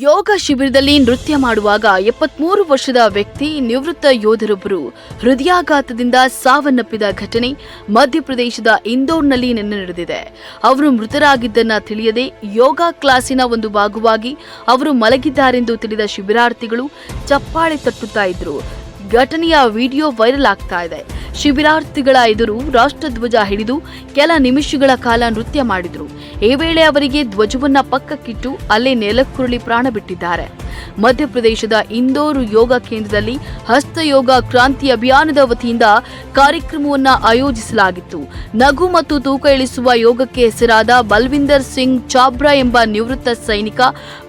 ಯೋಗ ಶಿಬಿರದಲ್ಲಿ ನೃತ್ಯ ಮಾಡುವಾಗ ಎಪ್ಪತ್ಮೂರು ವರ್ಷದ ವ್ಯಕ್ತಿ, ನಿವೃತ್ತ ಯೋಧರೊಬ್ಬರು ಹೃದಯಾಘಾತದಿಂದ ಸಾವನ್ನಪ್ಪಿದ ಘಟನೆ ಮಧ್ಯಪ್ರದೇಶದ ಇಂದೋರ್ನಲ್ಲಿ ನಿನ್ನೆ ನಡೆದಿದೆ. ಅವರು ಮೃತರಾಗಿದ್ದನ್ನ ತಿಳಿಯದೆ ಯೋಗ ಕ್ಲಾಸಿನ ಒಂದು ಭಾಗವಾಗಿ ಅವರು ಮಲಗಿದ್ದಾರೆಂದು ತಿಳಿದ ಶಿಬಿರಾರ್ಥಿಗಳು ಚಪ್ಪಾಳೆ ತಟ್ಟುತ್ತಾ ಇದ್ರು. ಘಟನೆಯ ವಿಡಿಯೋ ವೈರಲ್ ಆಗ್ತಾ ಇದೆ. ಶಿಬಿರಾರ್ಥಿಗಳ ಎದುರು ರಾಷ್ಟ್ರಧ್ವಜ ಹಿಡಿದು ಕೆಲ ನಿಮಿಷಗಳ ಕಾಲ ನೃತ್ಯ ಮಾಡಿದರು. ಈ ವೇಳೆ ಅವರಿಗೆ ಧ್ವಜವನ್ನ ಪಕ್ಕಕ್ಕಿಟ್ಟು ಅಲ್ಲೇ ನೆಲಕ್ಕುರುಳಿ ಪ್ರಾಣ ಬಿಟ್ಟಿದ್ದಾರೆ. ಮಧ್ಯಪ್ರದೇಶದ ಇಂದೋರು ಯೋಗ ಕೇಂದ್ರದಲ್ಲಿ ಹಸ್ತಯೋಗ ಕ್ರಾಂತಿ ಅಭಿಯಾನದ ವತಿಯಿಂದ ಕಾರ್ಯಕ್ರಮವನ್ನು ಆಯೋಜಿಸಲಾಗಿತ್ತು. ನಗು ಮತ್ತು ತೂಕ ಇಳಿಸುವ ಯೋಗಕ್ಕೆ ಹೆಸರಾದ ಬಲ್ವಿಂದರ್ ಸಿಂಗ್ ಚಾಬ್ರಾ ಎಂಬ ನಿವೃತ್ತ ಸೈನಿಕ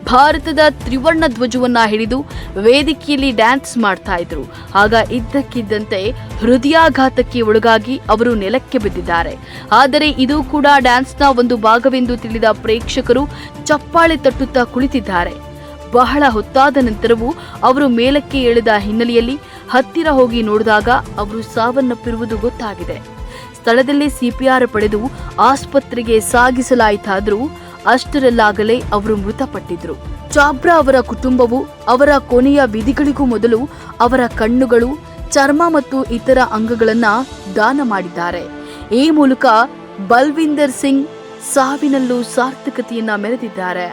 ಭಾರತದ ತ್ರಿವರ್ಣ ಧ್ವಜವನ್ನ ಹಿಡಿದು ವೇದಿಕೆಯಲ್ಲಿ ಡ್ಯಾನ್ಸ್ ಮಾಡ್ತಾ ಇದ್ರು. ಆಗ ಇದ್ದಕ್ಕಿದ್ದಂತೆ ಹೃದಯಾಘಾತಕ್ಕೆ ಒಳಗಾಗಿ ಅವರು ನೆಲಕ್ಕೆ ಬಿದ್ದಿದ್ದಾರೆ. ಆದರೆ ಇದು ಕೂಡ ಡ್ಯಾನ್ಸ್ನ ಒಂದು ಭಾಗವೆಂದು ತಿಳಿದ ಪ್ರೇಕ್ಷಕರು ಚಪ್ಪಾಳೆ ತಟ್ಟುತ್ತಾ ಕುಳಿತಿದ್ದಾರೆ. ಬಹಳ ಹೊತ್ತಾದ ನಂತರವೂ ಅವರು ಮೇಲಕ್ಕೆ ಎಳೆದ ಹಿನ್ನೆಲೆಯಲ್ಲಿ ಹತ್ತಿರ ಹೋಗಿ ನೋಡಿದಾಗ ಅವರು ಸಾವನ್ನಪ್ಪಿರುವುದು ಗೊತ್ತಾಗಿದೆ. ಸ್ಥಳದಲ್ಲೇ ಸಿಪಿಆರ್ ಪಡೆದು ಆಸ್ಪತ್ರೆಗೆ ಸಾಗಿಸಲಾಯಿತಾದರೂ ಅಷ್ಟರಲ್ಲಾಗಲೇ ಅವರು ಮೃತಪಟ್ಟಿದ್ರು ಚಾಬ್ರಾ ಅವರ ಕುಟುಂಬವು ಅವರ ಕೊನೆಯ ವಿಧಿಗಳಿಗೂ ಮೊದಲು ಅವರ ಕಣ್ಣುಗಳು, ಚರ್ಮ ಮತ್ತು ಇತರ ಅಂಗಗಳನ್ನು ದಾನ ಮಾಡಿದ್ದಾರೆ. ಈ ಮೂಲಕ ಬಲ್ವಿಂದರ್ ಸಿಂಗ್ ಸಾವಿನಲ್ಲೂ ಸಾರ್ಥಕತೆಯನ್ನ ಮೆರೆದಿದ್ದಾರೆ.